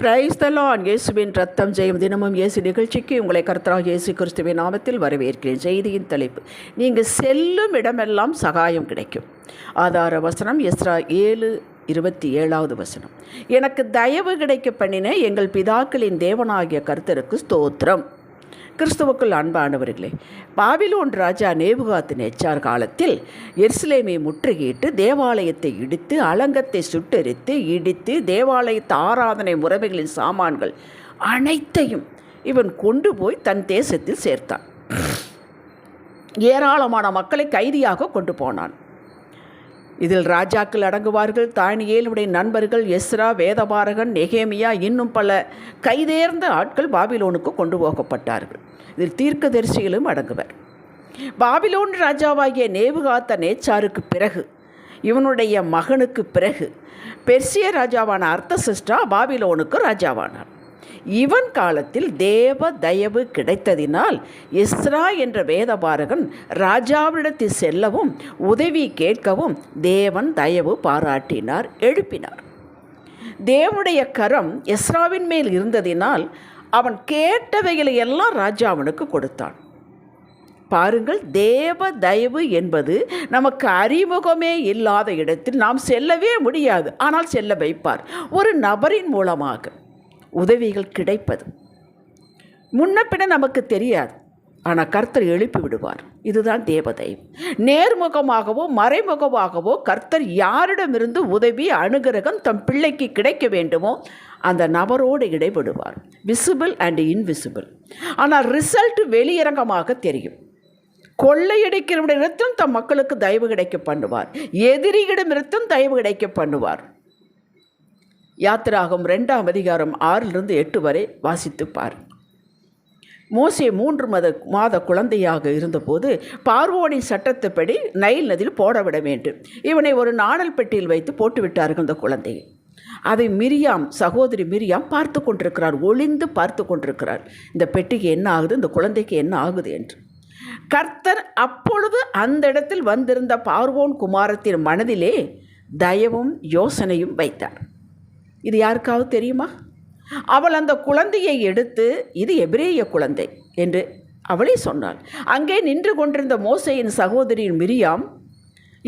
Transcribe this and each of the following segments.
Price தலான் இயேசுவின் ரத்தம் ஜெயம் தினமும் இயேசு நிகழ்ச்சிக்கு உங்களை கர்த்தராக இயேசு கிறிஸ்துவின் நாமத்தில் வரவேற்கிறேன். செய்தியின் தலைப்பு நீங்கள் செல்லும் இடமெல்லாம் சகாயம் கிடைக்கும். ஆதார வசனம் எஸ்ரா ஏழு இருபத்தி ஏழாவது வசனம். எனக்கு தயவு கிடைக்க பண்ணின எங்கள் பிதாக்களின் தேவனாகிய கர்த்தருக்கு ஸ்தோத்திரம். கிறிஸ்துவுக்குள் அன்பானவர்களே பாபிலோன் ராஜா நேபுகாத்து நேச்சார் காலத்தில் எருசலேமை முற்றுகையிட்டு தேவாலயத்தை இடித்து அலங்கத்தை சுட்டெரித்து இடித்து தேவாலயத்து ஆராதனை முறைமைகளின் சாமான்கள் அனைத்தையும் இவன் கொண்டு போய் தன் தேசத்தில் சேர்த்தான். ஏராளமான மக்களை கைதியாக கொண்டு போனான். இதில் ராஜாக்கள் அடங்குவார்கள். தானியேலுடைய நண்பர்கள் எஸ்ரா வேதபாரகன் நெகேமியா இன்னும் பல கைதேர்ந்த ஆட்கள் பாபிலோனுக்கு கொண்டு போகப்பட்டார்கள். இதில் தீர்க்கதரிசிகளும் அடங்குவர். பாபிலோன் ராஜாவாகிய நேவுகாத்த நேச்சாருக்கு பிறகு இவனுடைய மகனுக்கு பிறகு பெர்சிய ராஜாவான அர்த்தசிஸ்டா பாபிலோனுக்கு ராஜாவானார். இவன் காலத்தில் தேவ தயவு கிடைத்ததினால் இஸ்ரா என்ற வேதபாரகன் ராஜாவிடத்தில் செல்லவும் உதவி கேட்கவும் தேவன் தயவு பாராட்டினார் எழுப்பினார். தேவனுடைய கரம் எஸ்ராவின் மேல் இருந்ததினால் அவன் கேட்டவைகளை எல்லாம் ராஜா அவனுக்கு கொடுத்தான். பாருங்கள் தேவ தயவு என்பது நமக்கு அறிமுகமே இல்லாத இடத்தில் நாம் செல்லவே முடியாது. ஆனால் செல்ல வைப்பார். ஒரு நபரின் மூலமாக. உதவிகள் கிடைப்பது. முன்னப்பின நமக்கு தெரியாது. ஆனால் கர்த்தர் எழுப்பி விடுவார். இதுதான் தேவதை நேர்முகமாகவோ மறைமுகமாகவோ கர்த்தர் யாரிடமிருந்து உதவி அனுகிரகம் தம் பிள்ளைக்கு கிடைக்க வேண்டுமோ அந்த நபரோடு இடைபடுவார். விசிபிள் அண்ட் இன்விசிபிள் ஆனால் ரிசல்ட் வெளியரங்கமாக தெரியும். கொள்ளையடிக்கிறவரிடத்தும் தம் மக்களுக்கு தயவு கிடைக்க பண்ணுவார். எதிரியிடமிருந்தும் தயவு கிடைக்க பண்ணுவார். யாத்திராகம் ரெண்டாம் அதிகாரம் ஆறிலிருந்து எட்டு வரை வாசித்து பார். மோசே மூன்று மத மாத குழந்தையாக இருந்தபோது பார்வோனின் சட்டத்துப்படி நைல் நதியில் போடவிட வேண்டும். இவனை ஒரு நாணல் பெட்டியில் வைத்து போட்டுவிட்டார்கள் இந்த குழந்தையை அதை மிரியாம் சகோதரி மிரியாம் பார்த்து கொண்டிருக்கிறார் ஒளிந்து பார்த்து கொண்டிருக்கிறார். இந்த பெட்டிக்கு என்ன ஆகுது? இந்த குழந்தைக்கு என்ன ஆகுது என்று. கர்த்தர் அப்பொழுது அந்த இடத்தில் வந்திருந்த பார்வோன் குமாரத்தின் மனதிலே தயவும் யோசனையும் வைத்தார். இது யாருக்காவது தெரியுமா? அவள் அந்த குழந்தையை எடுத்து இது எபிரேய குழந்தை என்று அவளே சொன்னாள். அங்கே நின்று கொண்டிருந்த மோசையின் சகோதரியின் மிரியாம்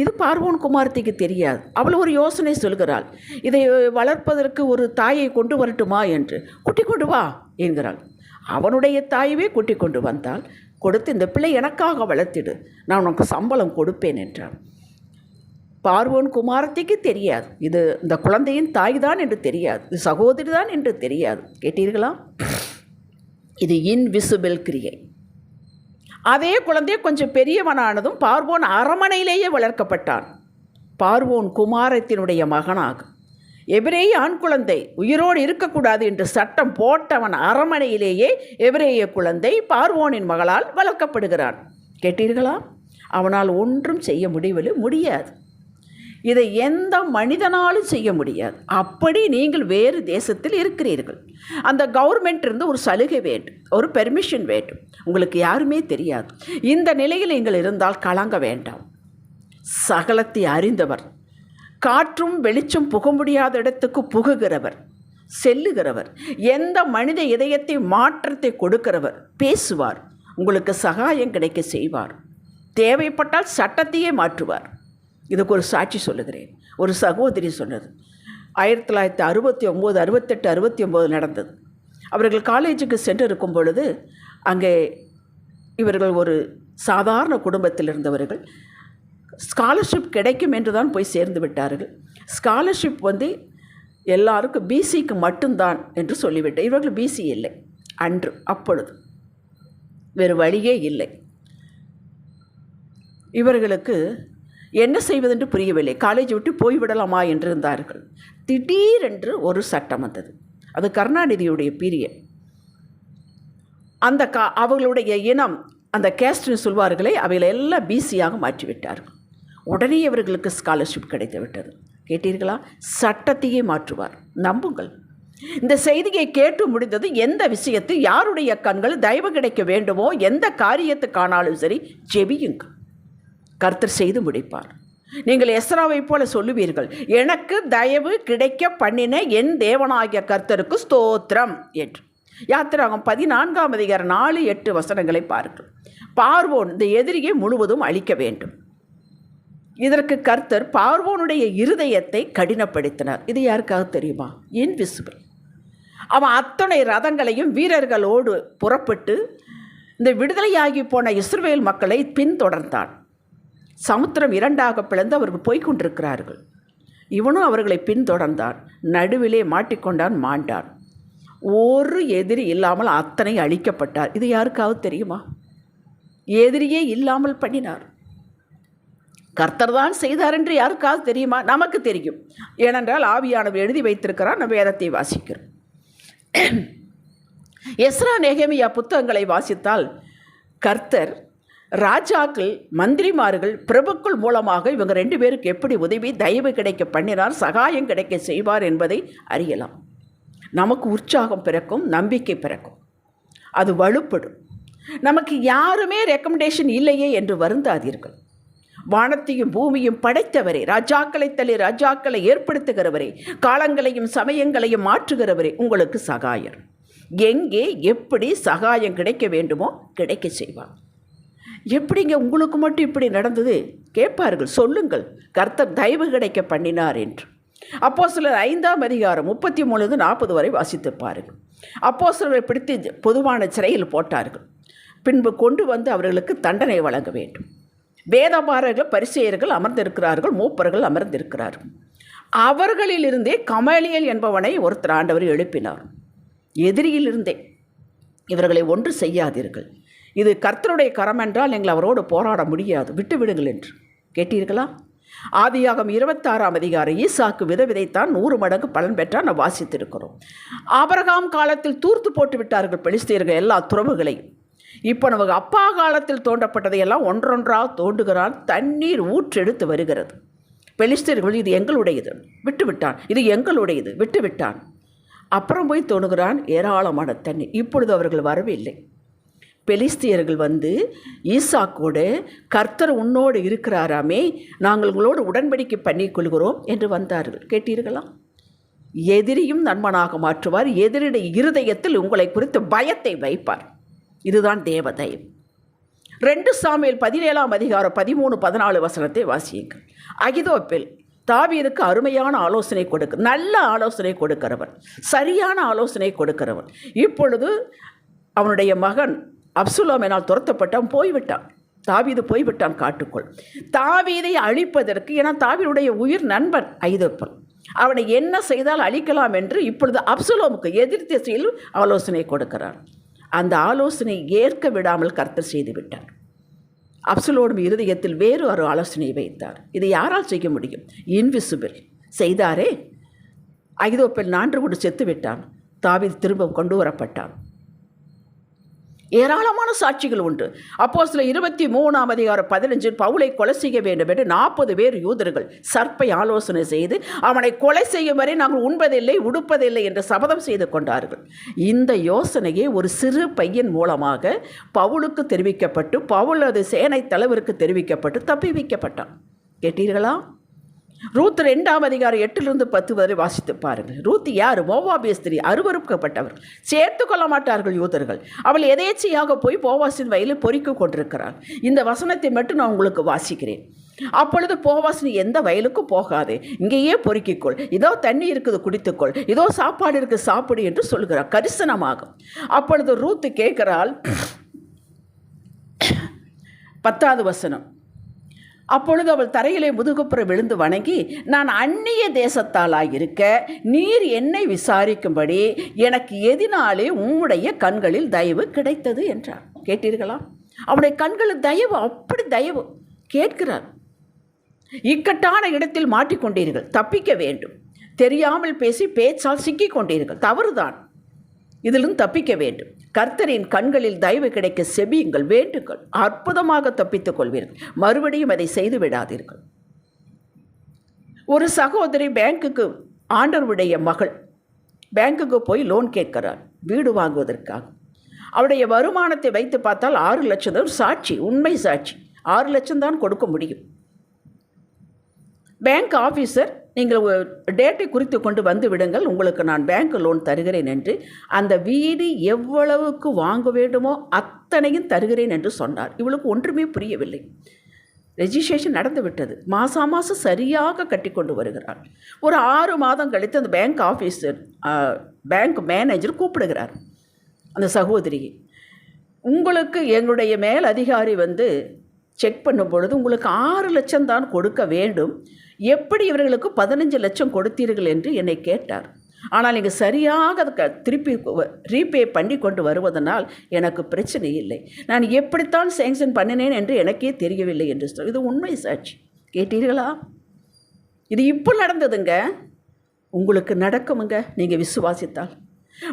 இது பார்வோன் குமார்த்திக்கு தெரியாது. அவள் ஒரு யோசனை சொல்கிறாள். இதை வளர்ப்பதற்கு ஒரு தாயை கொண்டு வரட்டுமா என்று. குட்டி கொண்டு வா என்கிறாள். அவனுடைய தாயவே குட்டி கொண்டு வந்தால் கொடுத்து இந்த பிள்ளை எனக்காக வளர்த்திடு. நான் உனக்கு சம்பளம் கொடுப்பேன் என்றான். பார்வோன் குமாரத்திக்கு தெரியாது. இது இந்த குழந்தையின் தாய் தான் என்று தெரியாது. இது சகோதரி தான் என்று தெரியாது. கேட்டீர்களா? இது இன்விசிபிள் கிரியை. அதே குழந்தை கொஞ்சம் பெரியவனானதும் பார்வோன் அரமனையிலேயே வளர்க்கப்பட்டான். பார்வோன் குமாரத்தினுடைய மகனாகும் எபிரேய ஆண் குழந்தை உயிரோடு இருக்கக்கூடாது என்று சட்டம் போட்டவன் அரமனையிலேயே எபிரேய குழந்தை பார்வோனின் மகளால் வளர்க்கப்படுகிறான். கேட்டீர்களா? அவனால் ஒன்றும் செய்ய முடியவில்லை முடியாது. இதை எந்த மனிதனாலும் செய்ய முடியாது. அப்படி நீங்கள் வேறு தேசத்தில் இருக்கிறீர்கள். அந்த கவர்மெண்ட் இருந்து ஒரு சலுகை வேண்டும் ஒரு பெர்மிஷன் வேண்டும். உங்களுக்கு யாருமே தெரியாது. இந்த நிலையில் நீங்கள் இருந்தால் கலங்க வேண்டாம். சகலத்தை அறிந்தவர் காற்றும் வெளிச்சம் புக முடியாத இடத்துக்கு புகுகிறவர் செல்லுகிறவர் எந்த மனித இதயத்தை மாற்றத்தை கொடுக்கிறவர் பேசுவார். உங்களுக்கு சகாயம் கிடைக்க செய்வார். தேவைப்பட்டால் சட்டத்தையே மாற்றுவார். இதுக்கு ஒரு சாட்சி சொல்லுகிறேன். ஒரு சகோதரி சொன்னது. ஆயிரத்தி தொள்ளாயிரத்தி அறுபத்தி ஒம்பது அறுபத்தெட்டு அறுபத்தி ஒம்பது நடந்தது. அவர்கள் காலேஜுக்கு சென்று இருக்கும் பொழுது அங்கே இவர்கள் ஒரு சாதாரண குடும்பத்தில் இருந்தவர்கள் ஸ்காலர்ஷிப் கிடைக்கும் என்று தான் போய் சேர்ந்து விட்டார்கள். ஸ்காலர்ஷிப் வந்து எல்லாருக்கும் பிசிக்கு மட்டும்தான் என்று சொல்லிவிட்டேன் இவர்கள் பிசி இல்லை. அன்று அப்பொழுது. வேறு வழியே இல்லை. இவர்களுக்கு என்ன செய்வதென்று புரியவில்லை. காலேஜ் விட்டு போய்விடலாமா என்று இருந்தார்கள். திடீரென்று ஒரு சட்டம் வந்தது. அது கருணாநிதியுடைய பீரியட். அந்த கா அவர்களுடைய இனம் அந்த கேஸ்ட்னு சொல்வார்களே அவைகளை எல்லாம் பிசியாக மாற்றிவிட்டார்கள். உடனே இவர்களுக்கு ஸ்காலர்ஷிப் கிடைத்து விட்டது கேட்டீர்களா? சட்டத்தையே மாற்றுவார். நம்புங்கள். இந்த செய்தியை கேட்டு முடிந்தது எந்த விஷயத்தில் யாருடைய கண்கள் தயவு கிடைக்க வேண்டுமோ எந்த காரியத்துக்கானாலும் சரி ஜெபியுங்கள். கர்த்தர் செய்து முடிப்பார். நீங்கள் எஸ்ராவைப் போல சொல்லுவீர்கள் எனக்கு தயவு கிடைக்க பண்ணின என் தேவனாகிய கர்த்தருக்கு ஸ்தோத்திரம் என்று. யாத்திராகம் பதினான்காம் அதிகாரம் நாலு எட்டு வசனங்களை பாருங்கள். பார்வோன் இந்த எதிரியை முழுவதும் அழிக்க வேண்டும். இதற்கு கர்த்தர் பார்வோனுடைய இருதயத்தை கடினப்படுத்தினார். இது யாருக்காக தெரியுமா? இன்விசிபிள். அவன் அத்தனை ரதங்களையும் வீரர்களோடு புறப்பட்டு இந்த விடுதலையாகி போன இஸ்ரேல் மக்களை பின்தொடர்ந்தான். சமுத்திரம் இரண்டாக பிளந்து அவர்கள் போய்க் கொண்டிருக்கிறார்கள். இவனும் அவர்களை பின்தொடர்ந்தான். நடுவிலே மாட்டிக்கொண்டான் மாண்டான். ஒரு எதிரி இல்லாமல் அத்தனை அழிக்கப்பட்டார். இது யாருக்காவது தெரியுமா? எதிரியே இல்லாமல் பண்ணினார். கர்த்தர் தான் செய்தார் என்று யாருக்காவது தெரியுமா? நமக்கு தெரியும். ஏனென்றால் ஆவியானவர் எழுதி வைத்திருக்கிறார். நம்ம வேதத்தை வாசிக்கிறோம். எஸ்ரா நெகமியா புத்தகங்களை வாசித்தால் கர்த்தர் ராஜாக்கள் மந்திரிமார்கள் பிரபுக்கள் மூலமாக இவங்க ரெண்டு பேருக்கு எப்படி உதவி தயவு கிடைக்க பண்ணினார் சகாயம் கிடைக்க செய்வார் என்பதை அறியலாம். நமக்கு உற்சாகம் பிறக்கும் நம்பிக்கை பிறக்கும். அது வலுப்படும். நமக்கு யாருமே ரெக்கமெண்டேஷன் இல்லையே என்று வருந்தாதீர்கள். வானத்தையும் பூமியும் படைத்தவரே ராஜாக்களை தள்ளி ராஜாக்களை ஏற்படுத்துகிறவரே காலங்களையும் சமயங்களையும் மாற்றுகிறவரே உங்களுக்கு சகாயர். எங்கே எப்படி சகாயம் கிடைக்க வேண்டுமோ கிடைக்க செய்வார். எப்படிங்க உங்களுக்கு மட்டும் இப்படி நடந்தது? கேட்பார்கள் சொல்லுங்கள். கர்த்தர் தயவு கிடைக்க பண்ணினார் என்று. அப்போ சிலர் ஐந்தாம் அதிகாரம் முப்பத்தி மூணுலேருந்து நாற்பது வரை வாசித்து பாருங்கள். அப்போ சிலரை பிடித்து பொதுவான சிறையில் போட்டார்கள். பின்பு கொண்டு வந்து அவர்களுக்கு தண்டனை வழங்க வேண்டும். வேதபாரர்கள் பரிசெயர்கள் அமர்ந்திருக்கிறார்கள் மூப்பர்கள் அமர்ந்திருக்கிறார்கள் அவர்களிலிருந்தே கமலியல் என்பவனை ஒருத்தர் ஆண்டவர் எழுப்பினார். எதிரியிலிருந்தே. இவர்களை ஒன்று செய்யாதீர்கள். இது கர்த்தருடைய கரம் என்றால் எங்களை அவரோடு போராட முடியாது. விட்டு விடுங்கள் என்று. கேட்டீர்களா? ஆதியாகம் இருபத்தாறாம் அதிகாரம். ஈசாக்கு வித விதைத்தான் நூறு மடங்கு பலன் பெற்றால் நான் வாசித்திருக்கிறோம். ஆபரகாம் காலத்தில் தூர்த்து போட்டு விட்டார்கள் பெலிஸ்தீர்கள் எல்லா துறவுகளையும். இப்போ நமக்கு அப்பா காலத்தில் தோண்டப்பட்டதையெல்லாம் ஒன்றொன்றாக தோண்டுகிறான். தண்ணீர் ஊற்றெடுத்து வருகிறது. பெலிஸ்தீர்கள் இது எங்களுடையது. விட்டு விட்டான். இது எங்களுடையது. விட்டு விட்டான். அப்புறம் போய் தோணுகிறான் ஏராளமான தண்ணி இப்பொழுது அவர்கள் வரவில்லை. பெலிஸ்தியர்கள் வந்து ஈசாக்கோடு கர்த்தர் உன்னோடு இருக்கிறாராமே நாங்கள் உங்களோடு உடன்படிக்கை பண்ணிக்கொள்கிறோம் என்று வந்தார்கள். கேட்டீர்களா? எதிரியும் நண்பனாக மாற்றுவார். எதிரிடைய இருதயத்தில் உங்களை குறித்து பயத்தை வைப்பார். இதுதான் தேவதயம். ரெண்டு சாமியில் பதினேழாம் அதிகாரம் பதிமூணு பதினாலு வசனத்தை வாசியுங்கள். அகிதோப்பில் தாவீதுக்கு அருமையான ஆலோசனை கொடுக்க நல்ல ஆலோசனை கொடுக்கிறவன் சரியான ஆலோசனை கொடுக்கிறவன். இப்பொழுது அவனுடைய மகன் அப்சுலோமினால் துரத்தப்பட்டான் போய்விட்டான். தாவீது போய்விட்டான் காட்டுக்குள். தாவீதை அழிப்பதற்கு ஏன்னா தாவீருடைய உயிர் நண்பன் ஐதப்பன் அவனை என்ன செய்தால் அழிக்கலாம் என்று இப்பொழுது அப்சுலோமுக்கு எதிர் திசையில் ஆலோசனை கொடுக்கிறான் அந்த ஆலோசனை ஏற்க விடாமல் கர்த்தர் செய்து விட்டார் அப்சலோடும் இருதயத்தில் வேறு ஒரு ஆலோசனை வைத்தார். இதை யாரால் செய்ய முடியும்? இன்விசிபிள். செய்தாரே? ஐதோப்பில் நான்கு கொண்டு செத்து விட்டான் தாவீது திரும்ப கொண்டு வரப்பட்டான். ஏராளமான சாட்சிகள் உண்டு. அப்போ சில இருபத்தி மூணாம் அதிகாரம் பதினஞ்சில் பவுலை கொலை செய்ய வேண்டும் என்று நாற்பது பேர் யூதர்கள் சர்ப்பை ஆலோசனை செய்து அவனை கொலை செய்யும் வரை நாங்கள் உண்பதில்லை உடுப்பதில்லை என்று சபதம் செய்து கொண்டார்கள். இந்த யோசனையை ஒரு சிறு பையன் மூலமாக பவுலுக்கு தெரிவிக்கப்பட்டு பவுல் அது சேனை தலைவருக்கு தெரிவிக்கப்பட்டு தப்பி வைக்கப்பட்டான். கேட்டீர்களா? ரூத் ரெண்டாம் அதிகாரம் எட்டிலிருந்து பத்து வரை வாசித்து பாருங்கள். ரூத் யார்? மோவாபிய ஸ்திரீ அருவறுக்கப்பட்டவர் சேர்த்து கொள்ள மாட்டார்கள் யூதர்கள். அவள் எதேச்சையாக போய் போவாசின் வயலில் பொறிக்க கொண்டிருக்கிறாள். இந்த வசனத்தை மட்டும் நான் உங்களுக்கு வாசிக்கிறேன். அப்பொழுது போவாசினி எந்த வயலுக்கும் போகாது. இங்கேயே பொறுக்கிக்கொள் இதோ தண்ணி இருக்குது குடித்துக்கொள் இதோ சாப்பாடு இருக்குது சாப்பிடு என்று சொல்கிறார். கரிசனமாகும். அப்பொழுது ரூத்து கேட்கிறாள். பத்தாவது வசனம். அப்பொழுது அவள் தரையிலே முதுகுப்புற விழுந்து வணங்கி நான் அந்நிய தேசத்தாலாயிருக்க நீர் என்னை விசாரிக்கும்படி எனக்கு எதினாலே உம்முடைய கண்களில் தயவு கிடைத்தது என்றார் கேட்டீர்களா? அவருடைய கண்களில் தயவு அப்படி தயவு. கேட்கிறார். இக்கட்டான இடத்தில் மாட்டிக்கொண்டீர்கள் தப்பிக்க வேண்டும். தெரியாமல் பேசி பேச்சால் சிக்கிக் கொண்டீர்கள் தவறுதான். இதிலும் தப்பிக்க வேண்டும். கர்த்தரின் கண்களில் தயவு கிடைக்க செபியுங்கள் வேண்டுங்கள் அற்புதமாக தப்பித்துக் கொள்வீர்கள். மறுபடியும் அதை செய்து விடாதீர்கள். ஒரு சகோதரி பேங்க்குக்கு ஆண்டவருடைய மகள் பேங்க்குக்கு போய் லோன் கேட்கிறார் வீடு வாங்குவதற்காக. அவருடைய வருமானத்தை வைத்து பார்த்தால் ஆறு லட்சம் தான் சாட்சி உண்மை சாட்சி. ஆறு லட்சம் தான் கொடுக்க முடியும். பேங்க் ஆஃபீஸர் நீங்கள் டேட்டை குறித்து கொண்டு வந்து விடுங்கள். உங்களுக்கு நான் பேங்க் லோன் தருகிறேன் என்று. அந்த வீடு எவ்வளவுக்கு வாங்க வேண்டுமோ அத்தனையும் தருகிறேன் என்று சொன்னார். இவளுக்கு ஒன்றுமே புரியவில்லை. ரெஜிஸ்ட்ரேஷன் நடந்து விட்டது. மாதம் மாதம் சரியாக கட்டி கொண்டு வருகிறார் ஒரு ஆறு மாதம் கழித்து அந்த பேங்க் ஆஃபீஸர் பேங்க் மேனேஜர் கூப்பிடுகிறார். அந்த சகோதரியை. உங்களுக்கு எங்களுடைய மேல் அதிகாரி வந்து செக் பண்ணும் பொழுது உங்களுக்கு ஆறு லட்சம் தான் கொடுக்க வேண்டும். எப்படி இவர்களுக்கு பதினஞ்சு லட்சம் கொடுத்தீர்கள் என்று என்னை கேட்டார். ஆனால் நீங்கள் சரியாக அதை க- திருப்பி ரீபே பண்ணி கொண்டு வருவதனால் எனக்கு பிரச்சனை இல்லை. நான் எப்படித்தான் சேங்ஷன் பண்ணினேன் என்று எனக்கே தெரியவில்லை என்று சொல் இது உண்மை சாட்சி. கேட்டீர்களா? இது இப்போ நடந்ததுங்க. உங்களுக்கு நடக்குமுங்க நீங்கள் விசுவாசித்தால்.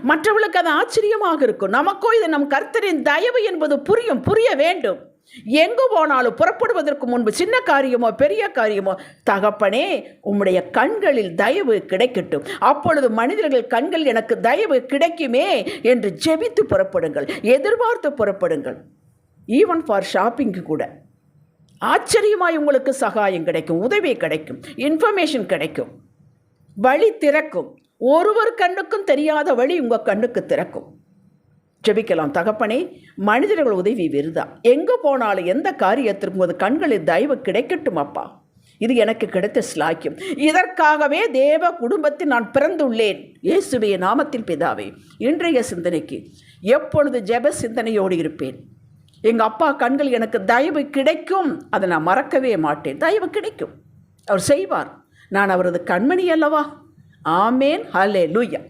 மற்றவர்களுக்கு அது ஆச்சரியமாக இருக்கும். நமக்கோ இது நம் கர்த்தரின் தயவு என்பது புரியும் புரிய வேண்டும். எங்கு போனாலும் புறப்படுவதற்கு முன்பு சின்ன காரியமோ பெரிய காரியமோ தகப்பனே உம்முடைய கண்களில் தயவு கிடைக்கட்டும். அப்பொழுது மனிதர்கள் கண்கள் எனக்கு தயவு கிடைக்குமே என்று ஜெபித்து புறப்படுங்கள் எதிர்பார்த்து புறப்படுங்கள். ஈவன் ஃபார் ஷாப்பிங்க்கு கூட. ஆச்சரியமாய் உங்களுக்கு சகாயம் கிடைக்கும் உதவி கிடைக்கும் இன்ஃபர்மேஷன் கிடைக்கும். வழி திறக்கும். ஒருவர் கண்ணுக்கும் தெரியாத வழி உங்கள் கண்ணுக்கு திறக்கும். ஜெபிக்கலாம். தகப்பனே மனிதர்கள் உதவி விருதா? எங்கே போனாலும் எந்த காரியத்திற்கும் ஒரு கண்களில் தயவு கிடைக்கட்டும் அப்பா. இது எனக்கு கிடைத்த ஸ்லாக்கியம் இதற்காகவே தேவ குடும்பத்தில் நான் பிறந்துள்ளேன். இயேசுடைய நாமத்தில் பிதாவே இன்றைய சிந்தனைக்கு எப்பொழுது ஜெப சிந்தனையோடு இருப்பேன்? எங்கள் அப்பா கண்கள் எனக்கு தயவு கிடைக்கும். அதை நான் மறக்கவே மாட்டேன். தயவு கிடைக்கும். அவர் செய்வார். நான் அவரது கண்மணி அல்லவா? ஆமேன். ஹலே லூயா